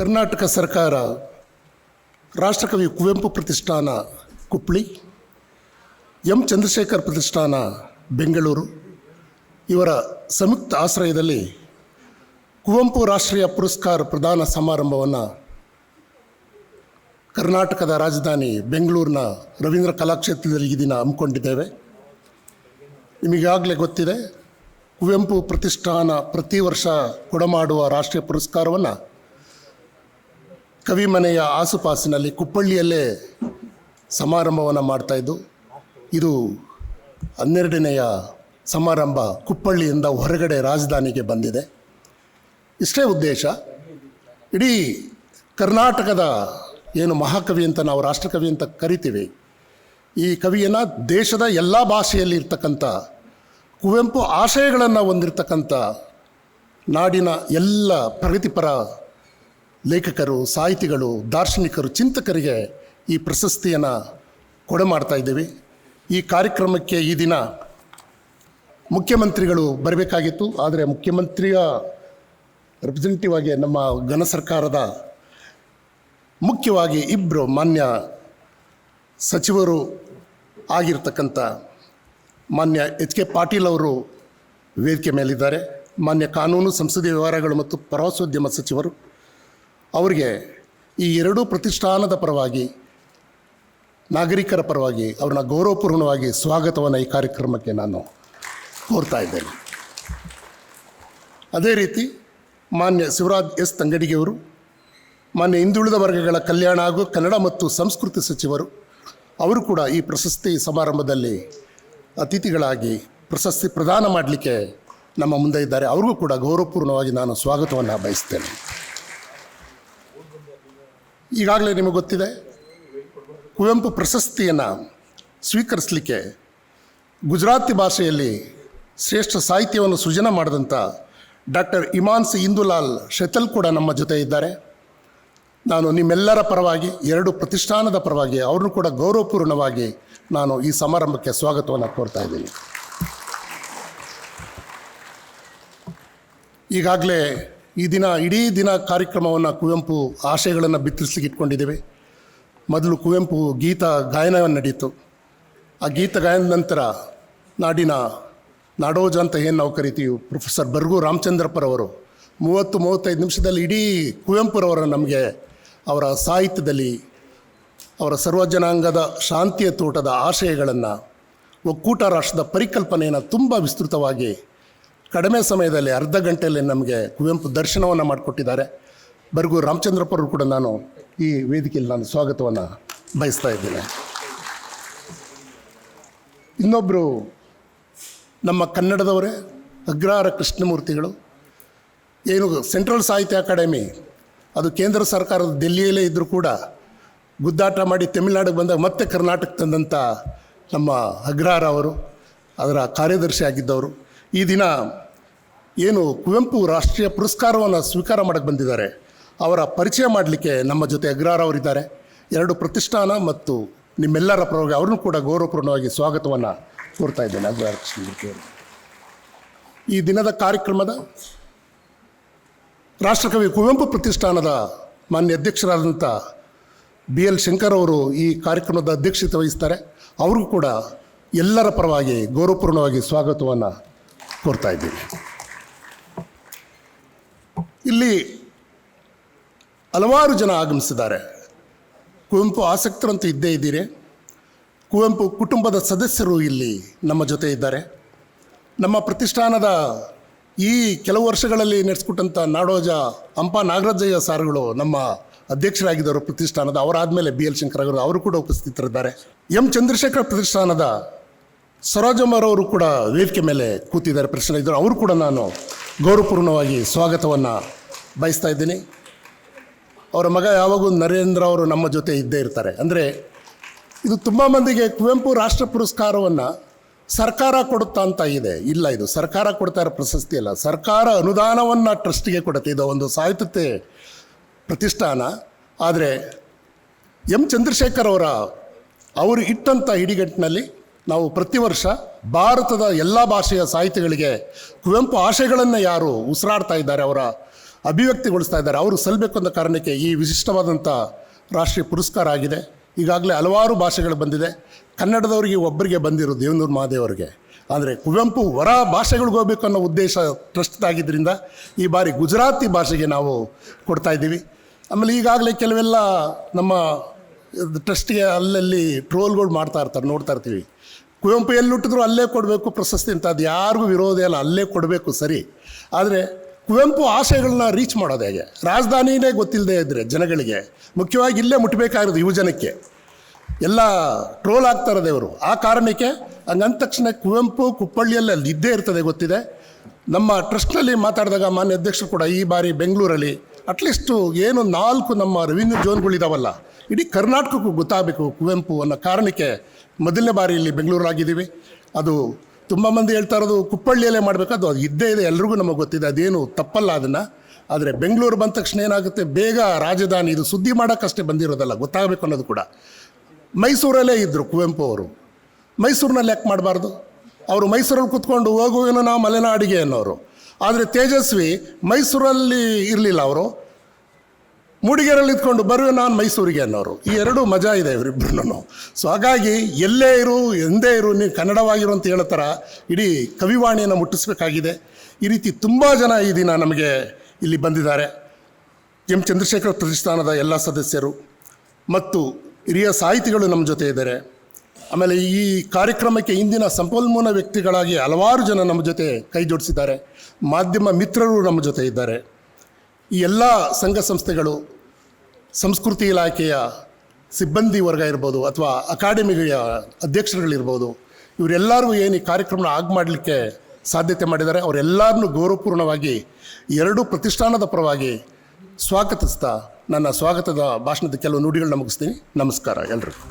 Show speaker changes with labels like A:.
A: ಕರ್ನಾಟಕ ಸರ್ಕಾರ ರಾಷ್ಟ್ರಕವಿ ಕುವೆಂಪು ಪ್ರತಿಷ್ಠಾನ ಕುಪ್ಪಳಿ ಎಂ ಚಂದ್ರಶೇಖರ್ ಪ್ರತಿಷ್ಠಾನ ಬೆಂಗಳೂರು. ಇವರ ಸಂಯುಕ್ತ ಆಶ್ರಯದಲ್ಲಿ ಕುವೆಂಪು ರಾಷ್ಟ್ರೀಯ ಪುರಸ್ಕಾರ ಪ್ರದಾನ ಸಮಾರಂಭವನ್ನು ಕರ್ನಾಟಕದ ರಾಜಧಾನಿ ಬೆಂಗಳೂರಿನ ರವೀಂದ್ರ ಕಲಾಕ್ಷೇತ್ರದಲ್ಲಿ ಈ ದಿನ ಹಮ್ಮಿಕೊಂಡಿದ್ದೇವೆ. ನಿಮಗಾಗಲೇ ಗೊತ್ತಿದೆ, ಕುವೆಂಪು ಪ್ರತಿಷ್ಠಾನ ಪ್ರತಿ ವರ್ಷ ಕೊಡಮಾಡುವ ರಾಷ್ಟ್ರೀಯ ಪುರಸ್ಕಾರವನ್ನು ಕವಿಮನೆಯ ಆಸುಪಾಸಿನಲ್ಲಿ ಕುಪ್ಪಳ್ಳಿಯಲ್ಲೇ ಸಮಾರಂಭವನ್ನು ಮಾಡ್ತಾಯಿದ್ದು ಇದು ಹನ್ನೆರಡನೆಯ ಸಮಾರಂಭ ಕುಪ್ಪಳ್ಳಿಯಿಂದ ಹೊರಗಡೆ ರಾಜಧಾನಿಗೆ ಬಂದಿದೆ. ಇಷ್ಟೇ ಉದ್ದೇಶ, ಇಡೀ ಕರ್ನಾಟಕದ ಏನು ಮಹಾಕವಿ ಅಂತ ನಾವು ರಾಷ್ಟ್ರಕವಿ ಅಂತ ಕರಿತೀವಿ, ಈ ಕವಿಯನ್ನು ದೇಶದ ಎಲ್ಲ ಭಾಷೆಯಲ್ಲಿ ಇರ್ತಕ್ಕಂಥ, ಕುವೆಂಪು ಆಶಯಗಳನ್ನು ಹೊಂದಿರತಕ್ಕಂಥ ನಾಡಿನ ಎಲ್ಲ ಪ್ರಗತಿಪರ ಲೇಖಕರು, ಸಾಹಿತಿಗಳು, ದಾರ್ಶನಿಕರು, ಚಿಂತಕರಿಗೆ ಈ ಪ್ರಶಸ್ತಿಯನ್ನು ಕೊಡಮಾಡ್ತಾ ಇದ್ದೀವಿ. ಈ ಕಾರ್ಯಕ್ರಮಕ್ಕೆ ಈ ದಿನ ಮುಖ್ಯಮಂತ್ರಿಗಳು ಬರಬೇಕಾಗಿತ್ತು. ಆದರೆ ಮುಖ್ಯಮಂತ್ರಿಯ ರೆಪ್ರೆಸೆಂಟೇಟಿವ್ ಆಗಿ ನಮ್ಮ ಘನ ಸರ್ಕಾರದ ಮುಖ್ಯವಾಗಿ ಇಬ್ಬರು ಮಾನ್ಯ ಸಚಿವರು ಆಗಿರ್ತಕ್ಕಂಥ ಮಾನ್ಯ ಎಚ್ ಕೆ ಪಾಟೀಲ್ ಅವರು ವೇದಿಕೆ ಮೇಲಿದ್ದಾರೆ. ಮಾನ್ಯ ಕಾನೂನು, ಸಂಸದೀಯ ವ್ಯವಹಾರಗಳು ಮತ್ತು ಪ್ರವಾಸೋದ್ಯಮ ಸಚಿವರು. ಅವರಿಗೆ ಈ ಎರಡೂ ಪ್ರತಿಷ್ಠಾನದ ಪರವಾಗಿ, ನಾಗರಿಕರ ಪರವಾಗಿ ಅವ್ರನ್ನ ಗೌರವಪೂರ್ಣವಾಗಿ ಸ್ವಾಗತವನ್ನು ಈ ಕಾರ್ಯಕ್ರಮಕ್ಕೆ ನಾನು ಕೋರ್ತಾ ಇದ್ದೇನೆ. ಅದೇ ರೀತಿ ಮಾನ್ಯ ಶಿವರಾಜ್ ಎಸ್. ತಂಗಡಿಗೆಯವರು, ಮಾನ್ಯ ಹಿಂದುಳಿದ ವರ್ಗಗಳ ಕಲ್ಯಾಣ ಹಾಗೂ ಕನ್ನಡ ಮತ್ತು ಸಂಸ್ಕೃತಿ ಸಚಿವರು, ಅವರು ಕೂಡ ಈ ಪ್ರಶಸ್ತಿ ಸಮಾರಂಭದಲ್ಲಿ ಅತಿಥಿಗಳಾಗಿ ಪ್ರಶಸ್ತಿ ಪ್ರದಾನ ಮಾಡಲಿಕ್ಕೆ ನಮ್ಮ ಮುಂದೆ ಇದ್ದಾರೆ. ಅವ್ರಿಗೂ ಕೂಡ ಗೌರವಪೂರ್ಣವಾಗಿ ನಾನು ಸ್ವಾಗತವನ್ನು ಬಯಸ್ತೇನೆ. ಈಗಾಗಲೇ ನಿಮಗೆ ಗೊತ್ತಿದೆ, ಕುವೆಂಪು ಪ್ರಶಸ್ತಿಯನ್ನು ಸ್ವೀಕರಿಸಲಿಕ್ಕೆ ಗುಜರಾತಿ ಭಾಷೆಯಲ್ಲಿ ಶ್ರೇಷ್ಠ ಸಾಹಿತ್ಯವನ್ನು ಸೃಜನ ಮಾಡಿದಂಥ ಡಾಕ್ಟರ್ ಇಮಾನ್ಸ್ ಇಂದುಲಾಲ್ ಶೆತಲ್ ಕೂಡ ನಮ್ಮ ಜೊತೆ ಇದ್ದಾರೆ. ನಾನು ನಿಮ್ಮೆಲ್ಲರ ಪರವಾಗಿ, ಎರಡು ಪ್ರತಿಷ್ಠಾನದ ಪರವಾಗಿ ಅವ್ರನ್ನೂ ಕೂಡ ಗೌರವಪೂರ್ಣವಾಗಿ ನಾನು ಈ ಸಮಾರಂಭಕ್ಕೆ ಸ್ವಾಗತವನ್ನು ಕೋರ್ತಾ ಇದ್ದೀನಿ. ಈಗಾಗಲೇ ಈ ದಿನ, ಇಡೀ ದಿನ ಕಾರ್ಯಕ್ರಮವನ್ನು ಕುವೆಂಪು ಆಶಯಗಳನ್ನು ಬಿತ್ತರಿಸಲಿಕ್ಕೆ ಇಟ್ಕೊಂಡಿದ್ದೇವೆ. ಮೊದಲು ಕುವೆಂಪು ಗೀತ ಗಾಯನ ನಡೆಯಿತು ಆ ಗೀತ ಗಾಯನದ ನಂತರ ನಾಡಿನ ನಾಡೋಜ ಅಂತ ಏನು ನಾವು ಕರಿತೀವಿ, ಪ್ರೊಫೆಸರ್ ಬರ್ಗು ರಾಮಚಂದ್ರಪ್ಪರವರು ಮೂವತ್ತು, ಮೂವತ್ತೈದು ನಿಮಿಷದಲ್ಲಿ ಇಡೀ ಕುವೆಂಪುರವರ ನಮಗೆ ಅವರ ಸಾಹಿತ್ಯದಲ್ಲಿ ಅವರ ಸರ್ವಜನಾಂಗದ ಶಾಂತಿಯ ತೋಟದ ಆಶಯಗಳನ್ನು ಒಕ್ಕೂಟ ರಾಷ್ಟ್ರದ ಪರಿಕಲ್ಪನೆಯನ್ನು ತುಂಬ ವಿಸ್ತೃತವಾಗಿ ಕಡಿಮೆ ಸಮಯದಲ್ಲಿ ಅರ್ಧ ಗಂಟೆಯಲ್ಲಿ ನಮಗೆ ಕುವೆಂಪು ದರ್ಶನವನ್ನು ಮಾಡಿಕೊಟ್ಟಿದ್ದಾರೆ. ಬರ್ಗು ರಾಮಚಂದ್ರಪ್ಪರು ಕೂಡ ನಾನು ಈ ವೇದಿಕೆಯಲ್ಲಿ ನಾನು ಸ್ವಾಗತವನ್ನು ಬಯಸ್ತಾ ಇದ್ದೇನೆ. ಇನ್ನೊಬ್ಬರು ನಮ್ಮ ಕನ್ನಡದವರೇ ಅಗ್ರಹಾರ ಕೃಷ್ಣಮೂರ್ತಿಗಳು. ಏನು ಸೆಂಟ್ರಲ್ ಸಾಹಿತ್ಯ ಅಕಾಡೆಮಿ, ಅದು ಕೇಂದ್ರ ಸರ್ಕಾರದ ದೆಲ್ಲಿಯಲ್ಲೇ ಇದ್ದರೂ ಕೂಡ ಗುದ್ದಾಟ ಮಾಡಿ ತಮಿಳುನಾಡಿಗೆ ಬಂದಾಗ ಮತ್ತೆ ಕರ್ನಾಟಕ ತಂದಂಥ ನಮ್ಮ ಅಗ್ರಹಾರ ಅವರು, ಅದರ ಕಾರ್ಯದರ್ಶಿ ಆಗಿದ್ದವರು. ಈ ದಿನ ಏನು ಕುವೆಂಪು ರಾಷ್ಟ್ರೀಯ ಪುರಸ್ಕಾರವನ್ನು ಸ್ವೀಕಾರ ಮಾಡಕ್ಕೆ ಬಂದಿದ್ದಾರೆ. ಅವರ ಪರಿಚಯ ಮಾಡಲಿಕ್ಕೆ ನಮ್ಮ ಜೊತೆ ಅಗ್ರಹಾರ ಅವರಿದ್ದಾರೆ. ಎರಡು ಪ್ರತಿಷ್ಠಾನ ಮತ್ತು ನಿಮ್ಮೆಲ್ಲರ ಪರವಾಗಿ ಅವ್ರನ್ನೂ ಕೂಡ ಗೌರವಪೂರ್ಣವಾಗಿ ಸ್ವಾಗತವನ್ನು ಕೋರ್ತಾ ಇದ್ದೇನೆ. ಅಗ್ರಹಾರ ಕೃಷ್ಣಮೂರ್ತಿಯವರು ಈ ದಿನದ ಕಾರ್ಯಕ್ರಮದ ರಾಷ್ಟ್ರಕವಿ ಕುವೆಂಪು ಪ್ರತಿಷ್ಠಾನದ ಮಾನ್ಯ ಅಧ್ಯಕ್ಷರಾದಂಥ ಬಿ ಎಲ್ ಶಂಕರ್ ಅವರು ಈ ಕಾರ್ಯಕ್ರಮದ ಅಧ್ಯಕ್ಷತೆ ವಹಿಸ್ತಾರೆ. ಅವ್ರಿಗೂ ಕೂಡ ಎಲ್ಲರ ಪರವಾಗಿ ಗೌರವಪೂರ್ಣವಾಗಿ ಸ್ವಾಗತವನ್ನು ಕೋರ್ತಾ ಇದ್ದೀನಿ. ಇಲ್ಲಿ ಹಲವಾರು ಜನ ಆಗಮಿಸಿದ್ದಾರೆ. ಕುವೆಂಪು ಆಸಕ್ತರಂತೂ ಇದ್ದೇ ಇದ್ದೀರಿ. ಕುವೆಂಪು ಕುಟುಂಬದ ಸದಸ್ಯರು ಇಲ್ಲಿ ನಮ್ಮ ಜೊತೆ ಇದ್ದಾರೆ. ನಮ್ಮ ಪ್ರತಿಷ್ಠಾನದ ಈ ಕೆಲವು ವರ್ಷಗಳಲ್ಲಿ ನಡೆಸ್ಕೊಟ್ಟಂಥ ನಾಡೋಜ ಹಂಪ ನಾಗರಾಜಯ್ಯ ಸಾರುಗಳು ನಮ್ಮ ಅಧ್ಯಕ್ಷರಾಗಿದ್ದವರು ಪ್ರತಿಷ್ಠಾನದ. ಅವರಾದಮೇಲೆ ಬಿ ಎಲ್ ಶಂಕರ್ ಅವರು ಅವರು ಕೂಡ ಉಪಸ್ಥಿತರಿದ್ದಾರೆ. ಎಂ ಚಂದ್ರಶೇಖರ್ ಪ್ರತಿಷ್ಠಾನದ ಸರೋಜಮ್ಮರವರು ಕೂಡ ವೇದಿಕೆ ಮೇಲೆ ಕೂತಿದ್ದಾರೆ. ಪ್ರಶ್ನೆ ಇದ್ದರು ಅವರು ಕೂಡ ನಾನು ಗೌರವಪೂರ್ಣವಾಗಿ ಸ್ವಾಗತವನ್ನು ಬಯಸ್ತಾ ಇದ್ದೀನಿ. ಅವರ ಮಗ ಯಾವಾಗೂ ನರೇಂದ್ರ ಅವರು ನಮ್ಮ ಜೊತೆ ಇದ್ದೇ ಇರ್ತಾರೆ. ಅಂದರೆ ಇದು ತುಂಬ ಮಂದಿಗೆ ಕುವೆಂಪು ರಾಷ್ಟ್ರ ಪುರಸ್ಕಾರವನ್ನು ಸರ್ಕಾರ ಕೊಡುತ್ತಾ ಅಂತ ಇದೆ. ಇಲ್ಲ ಇದು ಸರ್ಕಾರ ಕೊಡ್ತಾ ಇರೋ ಪ್ರಶಸ್ತಿ ಅಲ್ಲ. ಸರ್ಕಾರ ಅನುದಾನವನ್ನು ಟ್ರಸ್ಟಿಗೆ ಕೊಡುತ್ತೆ. ಇದು ಒಂದು ಸಾಹಿತ್ಯತೆ ಪ್ರತಿಷ್ಠಾನ. ಆದರೆ ಎಂ ಚಂದ್ರಶೇಖರ್ ಅವರ ಅವರು ಇಟ್ಟಂಥ ಹಿಡಿಗಟ್ಟಿನಲ್ಲಿ ನಾವು ಪ್ರತಿ ವರ್ಷ ಭಾರತದ ಎಲ್ಲ ಭಾಷೆಯ ಸಾಹಿತಿಗಳಿಗೆ ಕುವೆಂಪು ಆಶಯಗಳನ್ನು ಯಾರು ಉಸಿರಾಡ್ತಾ ಇದ್ದಾರೆ, ಅವರ ಅಭಿವ್ಯಕ್ತಿಗೊಳಿಸ್ತಾ ಇದ್ದಾರೆ, ಅವರು ಸಲ್ಲಬೇಕು ಅನ್ನೋ ಕಾರಣಕ್ಕೆ ಈ ವಿಶಿಷ್ಟವಾದಂಥ ರಾಷ್ಟ್ರೀಯ ಪುರಸ್ಕಾರ ಆಗಿದೆ. ಈಗಾಗಲೇ ಹಲವಾರು ಭಾಷೆಗಳು ಬಂದಿದೆ. ಕನ್ನಡದವರಿಗೆ ಒಬ್ಬರಿಗೆ ಬಂದಿರೋ ದೇವನೂರು ಮಹಾದೇವರಿಗೆ ಆದರೆ ಕುವೆಂಪು ಹೊರ ಭಾಷೆಗಳಿಗೆ ಹೋಗಬೇಕು ಅನ್ನೋ ಉದ್ದೇಶ ಟ್ರಸ್ಟ್ದಾಗಿದ್ದರಿಂದ ಈ ಬಾರಿ ಗುಜರಾತಿ ಭಾಷೆಗೆ ನಾವು ಕೊಡ್ತಾ ಇದ್ದೀವಿ. ಆಮೇಲೆ ಈಗಾಗಲೇ ಕೆಲವೆಲ್ಲ ನಮ್ಮ ಟ್ರಸ್ಟ್ಗೆ ಅಲ್ಲಲ್ಲಿ ಟ್ರೋಲ್ಗಳು ಮಾಡ್ತಾ ಇರ್ತಾರೆ, ನೋಡ್ತಾ ಇರ್ತೀವಿ. ಕುವೆಂಪು ಎಲ್ಲಿ ಹುಟ್ಟಿದ್ರು ಅಲ್ಲೇ ಕೊಡಬೇಕು ಪ್ರಶಸ್ತಿ ಅಂತ. ಅದು ಯಾರಿಗೂ ವಿರೋಧ ಇಲ್ಲ, ಅಲ್ಲೇ ಕೊಡಬೇಕು ಸರಿ. ಆದರೆ ಕುವೆಂಪು ಆಶಯಗಳನ್ನ ರೀಚ್ ಮಾಡೋದು ಹೇಗೆ? ರಾಜಧಾನಿನೇ ಗೊತ್ತಿಲ್ಲದೆ ಇದ್ದರೆ ಜನಗಳಿಗೆ. ಮುಖ್ಯವಾಗಿ ಇಲ್ಲೇ ಮುಟ್ಟಬೇಕಾಗಿರೋದು ಯುವಜನಕ್ಕೆ ಎಲ್ಲ ಟ್ರೋಲ್ ಆಗ್ತಾ ಇರೋದು ಆ ಕಾರಣಕ್ಕೆ ಹಂಗಂದ ತಕ್ಷಣ ಕುವೆಂಪು ಕುಪ್ಪಳ್ಳಿಯಲ್ಲಿ ಅಲ್ಲಿ ಇದ್ದೇ ಇರ್ತದೆ ಗೊತ್ತಿದೆ. ನಮ್ಮ ಟ್ರಸ್ಟ್ನಲ್ಲಿ ಮಾತಾಡಿದಾಗ ಮಾನ್ಯ ಅಧ್ಯಕ್ಷರು ಕೂಡ ಈ ಬಾರಿ ಬೆಂಗಳೂರಲ್ಲಿ ಅಟ್ಲೀಸ್ಟು ಏನು ನಾಲ್ಕು ನಮ್ಮ ರೆವಿನ್ಯೂ ಝೋನ್ಗಳಿದಾವಲ್ಲ ಇಡೀ ಕರ್ನಾಟಕಕ್ಕೂ ಗೊತ್ತಾಗಬೇಕು ಕುವೆಂಪು ಅನ್ನೋ ಕಾರಣಕ್ಕೆ ಮೊದಲನೇ ಬಾರಿ ಇಲ್ಲಿ ಬೆಂಗಳೂರಾಗಿದ್ದೀವಿ ಅದು ತುಂಬ ಮಂದಿ ಹೇಳ್ತಾ ಇರೋದು ಕುಪ್ಪಳ್ಳಿಯಲ್ಲೇ ಮಾಡಬೇಕು ಅದು ಅದು ಇದ್ದೇ ಇದೆ ಎಲ್ರಿಗೂ ನಮಗೆ ಗೊತ್ತಿದೆ ಅದೇನು ತಪ್ಪಲ್ಲ ಅದನ್ನು ಆದರೆ ಬೆಂಗಳೂರು ಬಂದ ತಕ್ಷಣ ಏನಾಗುತ್ತೆ ಬೇಗ ರಾಜಧಾನಿ ಇದು ಸುದ್ದಿ ಮಾಡೋಕ್ಕಷ್ಟೇ ಬಂದಿರೋದಲ್ಲ ಗೊತ್ತಾಗಬೇಕು ಅನ್ನೋದು ಕೂಡ ಮೈಸೂರಲ್ಲೇ ಇದ್ದರು ಕುವೆಂಪು ಅವರು ಮೈಸೂರಿನಲ್ಲಿ ಯಾಕೆ ಮಾಡಬಾರ್ದು ಅವರು ಮೈಸೂರಲ್ಲಿ ಕೂತ್ಕೊಂಡು ಹೋಗುವೇನೋ ನಾವು ಮಲೆನಾಡಿಗೆ ಅನ್ನೋರು. ಆದರೆ ತೇಜಸ್ವಿ ಮೈಸೂರಲ್ಲಿ ಇರಲಿಲ್ಲ ಅವರು. ಮೂಡಿಗೆರೆಯಲ್ಲಿ ಇದ್ಕೊಂಡು ಬರುವೆ ನಾನು ಮೈಸೂರಿಗೆ ಅನ್ನೋರು. ಈ ಎರಡೂ ಮಜಾ ಇದೆ ಇವರಿಬ್ಬರನ್ನು ಸೊ ಹಾಗಾಗಿ ಎಲ್ಲೇ ಇರು, ಎಂದೇ ಇರು, ನೀವು ಕನ್ನಡವಾಗಿರು ಅಂತ ಹೇಳೋ ಥರ ಇಡೀ ಕವಿವಾಣಿಯನ್ನು ಮುಟ್ಟಿಸ್ಬೇಕಾಗಿದೆ. ಈ ರೀತಿ ತುಂಬ ಜನ ಈ ದಿನ ನಮಗೆ ಇಲ್ಲಿ ಬಂದಿದ್ದಾರೆ. ಎಂ ಚಂದ್ರಶೇಖರ ಪ್ರತಿಷ್ಠಾನದ ಎಲ್ಲ ಸದಸ್ಯರು ಮತ್ತು ಹಿರಿಯ ಸಾಹಿತಿಗಳು ನಮ್ಮ ಜೊತೆ ಇದ್ದಾರೆ. ಆಮೇಲೆ ಈ ಕಾರ್ಯಕ್ರಮಕ್ಕೆ ಇಂದಿನ ಸಂಪನ್ಮೂಲ ವ್ಯಕ್ತಿಗಳಾಗಿ ಹಲವಾರು ಜನ ನಮ್ಮ ಜೊತೆ ಕೈ ಜೋಡಿಸಿದ್ದಾರೆ. ಮಾಧ್ಯಮ ಮಿತ್ರರು ನಮ್ಮ ಜೊತೆ ಇದ್ದಾರೆ. ಈ ಎಲ್ಲ ಸಂಘ ಸಂಸ್ಥೆಗಳು, ಸಂಸ್ಕೃತಿ ಇಲಾಖೆಯ ಸಿಬ್ಬಂದಿ ವರ್ಗ ಇರ್ಬೋದು ಅಥವಾ ಅಕಾಡೆಮಿಯ ಅಧ್ಯಕ್ಷರುಗಳಿರ್ಬೋದು, ಇವರೆಲ್ಲರೂ ಏನು ಈ ಕಾರ್ಯಕ್ರಮ ಆಗ ಮಾಡಲಿಕ್ಕೆ ಸಾಧ್ಯತೆ ಮಾಡಿದ್ದಾರೆ ಅವರೆಲ್ಲರನ್ನೂ ಗೌರವಪೂರ್ಣವಾಗಿ ಎರಡೂ ಪ್ರತಿಷ್ಠಾನದ ಪರವಾಗಿ ಸ್ವಾಗತಿಸ್ತಾ ನನ್ನ ಸ್ವಾಗತದ ಭಾಷಣದ ಕೆಲವು ನುಡಿಗಳನ್ನ ಮುಗಿಸ್ತೀನಿ. ನಮಸ್ಕಾರ ಎಲ್ರಿಗೂ.